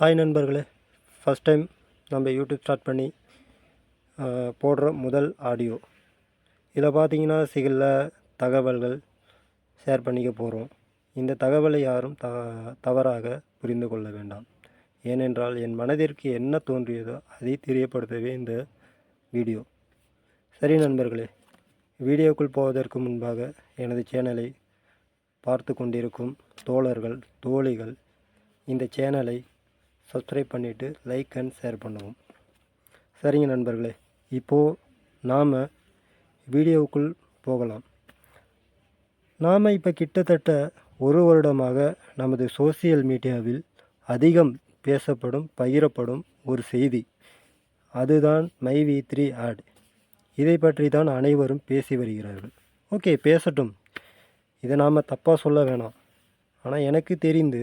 Hi நண்பர்களே. First time நம்ம YouTube start பண்ணி போடுற முதல் ஆடியோ இதில் பார்த்தீங்கன்னா சிகில்ல தகவல்கள் ஷேர் பண்ணிக்க போகிறோம் இந்த தகவலை யாரும் த தவறாக புரிந்து கொள்ள வேண்டாம். ஏனென்றால் என் மனதிற்கு என்ன தோன்றியதோ அதை தெரியப்படுத்தவே இந்த வீடியோ சரி நண்பர்களே வீடியோக்குள் போவதற்கு முன்பாக எனது சேனலை பார்த்து கொண்டிருக்கும் தோழர்கள் தோழிகள் இந்த சேனலை சப்ஸ்கிரைப் பண்ணிவிட்டு லைக் அண்ட் ஷேர் பண்ணுவோம். சரிங்க நண்பர்களே இப்போது நாம் வீடியோவுக்குள் போகலாம். நாம் இப்போ கிட்டத்தட்ட ஒரு வருடமாக நமது சோசியல் மீடியாவில் அதிகம் பேசப்படும் பகிரப்படும் ஒரு செய்தி. அதுதான் மை வி த்ரீ ஆட். இதை பற்றி தான் அனைவரும் பேசி வருகிறார்கள். ஓகே பேசட்டும். இதை நாம் தப்பாக சொல்ல வேணாம். ஆனால் எனக்கு தெரிந்து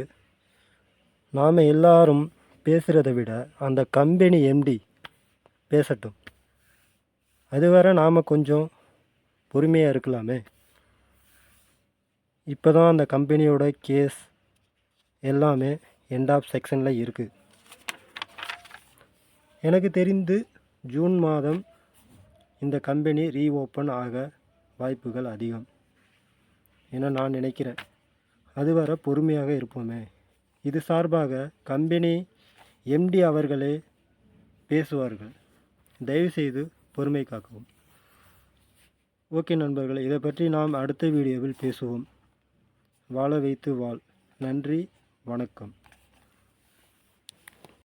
நாம் எல்லாரும் பேசுகிறத விட அந்த கம்பெனி எம்டி பேசட்டும். அதுவரை நாம் கொஞ்சம் பொறுமையாக இருக்கலாமே. இப்போ தான் அந்த கம்பெனியோட கேஸ் எல்லாமே எண்ட் ஆஃப் செக்ஷனில் இருக்குது எனக்கு தெரிந்து ஜூன் மாதம் இந்த கம்பெனி ரீஓப்பன் ஆக வாய்ப்புகள் அதிகம். என நான் நினைக்கிறேன். அதுவரை பொறுமையாக இருப்போமே. இது சார்பாக கம்பெனி எம்டி அவர்களே பேசுவார்கள். தயவுசெய்து பொறுமை காக்கவும். ஓகே நண்பர்களே இதை பற்றி நாம் அடுத்த வீடியோவில் பேசுவோம். வாழ வைத்து வாழ். நன்றி வணக்கம்.